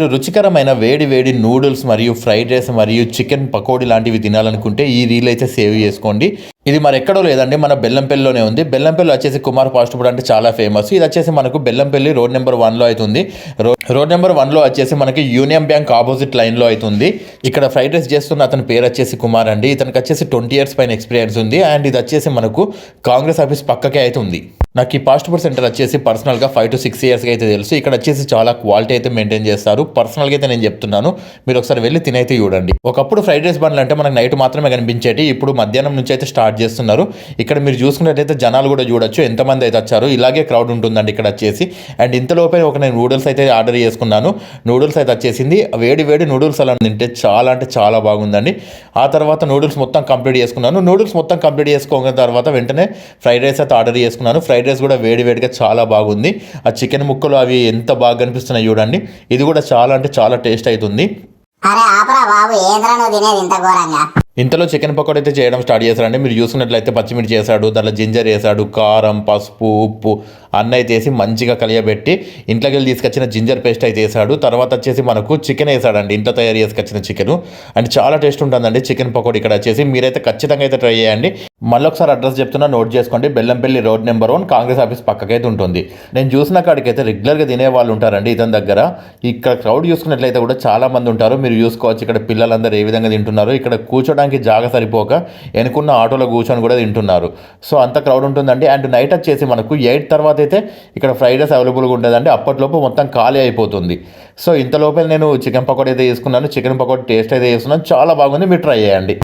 మీరు రుచికరమైన వేడి వేడి నూడిల్స్ మరియు ఫ్రైడ్ రైస్ మరియు చికెన్ పకోడీ లాంటివి తినాలనుకుంటే ఈ రీల్ అయితే సేవ్ చేసుకోండి. ఇది మరి ఎక్కడో లేదండి మన బెల్లంపల్లిలోనే ఉంది. బెల్లంపల్లి వచ్చేసి కుమార్ ఫాస్ట్ ఫుడ్ అంటే చాలా ఫేమస్ ఇది వచ్చేసి మనకు బెల్లంపల్లి రోడ్ నెంబర్ వన్లో అవుతుంది. రో- రోడ్ నెంబర్ వన్లో వచ్చేసి మనకి యూనియన్ బ్యాంక్ ఆపోజిట్ లైన్లో అవుతుంది. ఇక్కడ ఫ్రైడ్ రైస్ చేస్తున్న అతని పేరు వచ్చేసి కుమార్ అండి. ఇతనికి వచ్చేసి ట్వంటీ ఇయర్స్ పైన ఎక్స్పీరియన్స్ ఉంది. అండ్ ఇది వచ్చేసి మనకు కాంగ్రెస్ ఆఫీస్ పక్కకే అయితే ఉంది. నాకు ఈ ఫాస్ట్ ఫుడ్ సెంటర్ వచ్చేసి పర్సనల్గా ఫైవ్ టు సిక్స్ ఇయర్స్గా అయితే తెలుసు. ఇక్కడ వచ్చేసి చాలా క్వాలిటీ అయితే మెయింటైన్ చేస్తారు. పర్సనల్గా అయితే నేను చెప్తున్నాను. మీరు ఒకసారి వెళ్ళి తినైతే చూడండి. ఒకప్పుడు ఫ్రైడ్ రైస్ బండ్లు అంటే మనకు నైట్ మాత్రమే కనిపించేటి ఇప్పుడు మధ్యాహ్నం నుంచి అయితే స్టార్ట్ చేస్తున్నారు. ఇక్కడ మీరు చూసుకున్నట్టయితే జనాలు కూడా చూడొచ్చు ఎంతమంది అయితే వచ్చారు. ఇలాగే క్రౌడ్ ఉంటుందండి ఇక్కడ వచ్చేసి. అండ్ ఇంతలోపే ఒక నేను నూడిల్స్ అయితే ఆర్డర్ చేసుకున్నాను. నూడిల్స్ అయితే వచ్చేసింది. వేడి వేడి నూడిల్స్ అలా తింటే చాలా అంటే చాలా బాగుందండి. ఆ తర్వాత నూడిల్స్ మొత్తం కంప్లీట్ చేసుకున్నాను. నూడిల్స్ మొత్తం కంప్లీట్ చేసుకున్న తర్వాత వెంటనే ఫ్రైడ్ రైస్ అయితే ఆర్డర్ చేసుకున్నాను. ఫ్రైడ్ రైస్ కూడా వేడి వేడిగా చాలా బాగుంది. ఆ చికెన్ ముక్కలు అవి ఎంత బాగా కనిపిస్తున్నాయి చూడండి. ఇది కూడా చాలా అంటే చాలా టేస్ట్ అవుతుంది ఇంతలో చికెన్ పకోడీ అయితే చేయడం స్టార్ట్ చేశారండి. మీరు చూసుకున్నట్లయితే పచ్చిమిర్చి చేశాడు దాంట్లో జింజర్ వేసాడు కారం పసుపు ఉప్పు అన్న అయితే వేసి మంచిగా కలియబెట్టి ఇంట్లోకి వెళ్ళి తీసుకొచ్చిన జింజర్ పేస్ట్ అయితే వేసాడు తర్వాత వచ్చేసి మనకు చికెన్ వేసాడండి ఇంట్లో తయారు చేసుకొచ్చిన చికెన్. అండ్ చాలా టేస్ట్ ఉంటుందండి చికెన్ పకోడీ ఇక్కడ వచ్చేసి. మీరైతే ఖచ్చితంగా అయితే ట్రై చేయండి. మళ్ళీ ఒకసారి అడ్రస్ చెప్తున్నా నోట్ చేసుకోండి. Bellampalli road number one Congress office పక్కకైతే ఉంటుంది. నేను చూసిన కాడికైతే రెగ్యులర్గా తినే వాళ్ళు ఉంటారండి ఇతని దగ్గర. ఇక్కడ క్రౌడ్ చూసుకున్నట్లయితే కూడా చాలామంది ఉంటారు. మీరు చూసుకోవచ్చు ఇక్కడ పిల్లలందరూ ఏ విధంగా తింటున్నారు. ఇక్కడ కూర్చోడానికి జాగ సరిపోక వెనుకున్న ఆటోలో కూర్చొని కూడా తింటున్నారు. సో అంత క్రౌడ్ ఉంటుందండి. అండ్ నైట్ వచ్చేసి మనకు ఎయిట్ తర్వాత అయితే ఇక్కడ ఫ్రైడ్ రైస్ అవైలబుల్గా ఉంటుందండి అప్పటిలోపు మొత్తం ఖాళీ అయిపోతుంది. సో ఇంతలోపే నేను చికెన్ పకోడీ అయితే తీసుకున్నాను చికెన్ పకోడీ టేస్ట్ అయితే చేస్తున్నాను చాలా బాగుంది. మీరు ట్రై చేయండి.